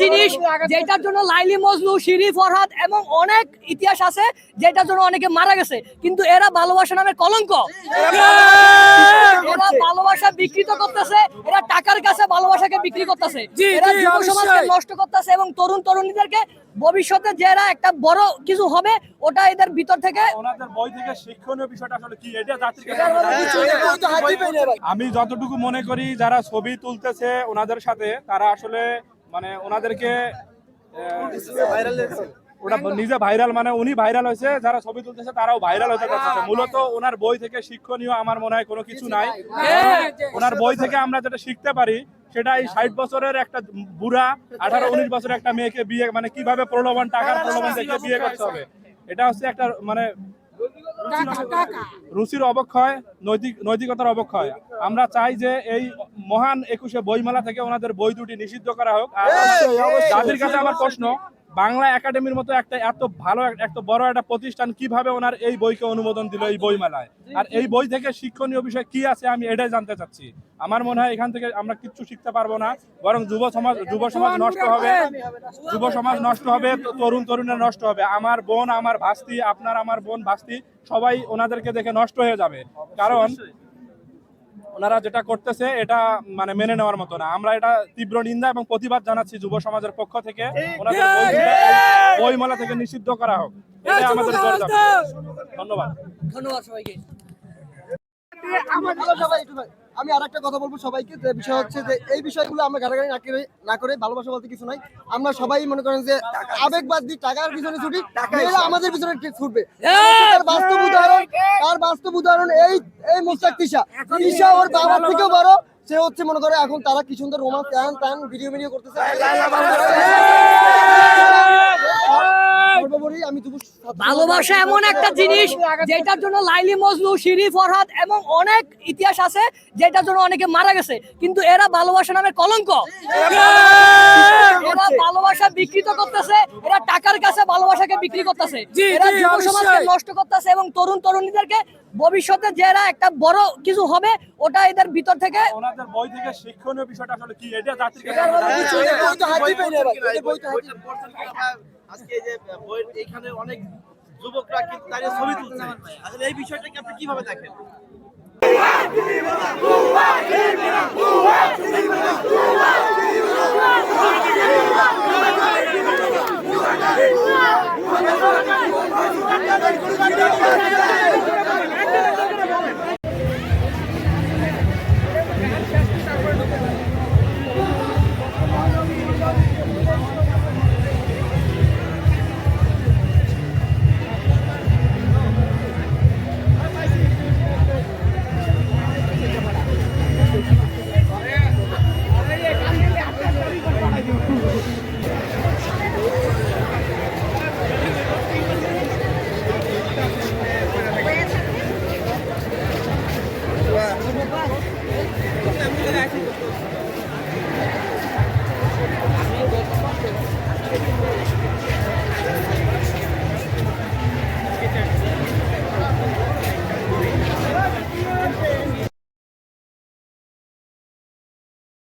জিনিস যেটার জন্য লাইলি মজনু শিরি ফরহাদ এবং অনেক ইতিহাস আছে যেটার জন্য অনেকে মারা গেছে। কিন্তু এরা ভালোবাসা নামে কলঙ্ক। এরা ভালোবাসা বিকৃত করতেছে এরা টাকার কাছে ভালোবাসাকে বিক্রি করতেছে। এরা যুব সমাজকে নষ্ট করতেছে এবং তরুণ তরুণীদেরকে ভবিষ্যতে যারা একটা বড় কিছু হবে ওটা এদের ভিতর থেকে ওনাদের বই থেকে শিক্ষণীয় বিষয়টা আসলে কি? এটা আমি যতটুকু মনে করি যারা ছবি তুলতেছে ওনাদের সাথে তারা আসলে মানে ওনাদেরকে ওটা নিজে ভাইরাল মানে উনি ভাইরাল হয়েছে যারা ছবি তুলতেছে তারাও ভাইরাল হতে পারতেছে মূলত ওনার বই থেকে শিক্ষণীয় আমার মনে হয় কোনো কিছু নাই। ওনার বই থেকে আমরা যেটা শিখতে পারি সেটা এই ষাট বছরের একটা বুড়া আঠারো উনিশ বছরের একটা মেয়েকে বিয়ে মানে কীভাবে প্রলোভন টাকার প্রলোভন দেখে বিয়ে করতে হবে। এটা হচ্ছে একটা মানে রুচির অবক্ষয় নৈতিক নৈতিকতার অবক্ষয়। আমরা চাই যে এই মহান একুশে বইমেলা থেকে ওনাদের বই দুটি নিষিদ্ধ করা হোক। আর তাদের কাছে আমার প্রশ্ন বাংলা একাডেমির মতো একটা এত ভালো এত বড় একটা প্রতিষ্ঠান কীভাবে ওনার এই বইকে অনুমোদন দিল এই বইমেলায়? আর এই বই থেকে শিক্ষণীয় বিষয় কি আছে আমি এটাই জানতে চাচ্ছি। আমার মনে হয় এখান থেকে আমরা কিচ্ছু শিখতে পারব না বরং যুব সমাজ যুব সমাজ নষ্ট হবে। যুব সমাজ নষ্ট হবে তরুণ তরুণের নষ্ট হবে। আমার বোন আমার ভাস্তি আপনার আমার বোন ভাস্তি সবাই ওনাদেরকে দেখে নষ্ট হয়ে যাবে। কারণ ওনারা যেটা করতেছে এটা মানে মেনে নেওয়ার মতো না। আমরা এটা তীব্র নিন্দা এবং প্রতিবাদ জানাচ্ছি যুব সমাজের পক্ষ থেকে। ওনাদের বইমেলা থেকে নিষিদ্ধ করা হোক। আমাদের ধন্যবাদ। ধন্যবাদ সবাইকে। আমি আর একটা কথা বলব সবাইকে যে বিষয় হচ্ছে যে এই বিষয়গুলো আমরা ঘাটাঘাটি না করে না করে ভালোবাসা বলতে কিছু নাই। আমরা সবাই মনে করেন যে আবেগবাদ দিই টাকার পিছনে ছুটি আমাদের পিছনে ছুটবে। তার বাস্তব উদাহরণ তার বাস্তব উদাহরণ এই এই মুস্তাক তিশা। তিশা ওর বাবার থেকেও বড়। সে হচ্ছে মনে করে এখন তারা কি সুন্দর রোমান্স টান টান ভিডিও ভিডিও করতেছে সর্বোপরি আমি যুব ছাত্র- ভালোবাসা এমন একটা জিনিস যেটার জন্য লাইলি মজনু শিরি ফরহাদ এবং অনেক ইতিহাস আছে যেটার জন্য অনেকে মারা গেছে। কিন্তু এরা ভালোবাসা নামে কলঙ্ক। এরা ভালোবাসা বিকৃত করতেছে। এরা টাকার কাছে ভালোবাসাকে বিক্রি করতেছে। এরা যুব সমাজকে নষ্ট করতেছে এবং তরুণ তরুণীদেরকে ভবিষ্যতে যারা একটা বড় কিছু হবে ওটা এদের ভিতর থেকে ওনাদের বই থেকে শিক্ষণীয় বিষয়টা আসলে কি? এটা আজকে যে বইয়ের এখানে অনেক যুবকরা কিন্তু দাঁড়িয়ে ছবি তুলছে আসলে এই বিষয়টাকে আপনি কীভাবে দেখেন?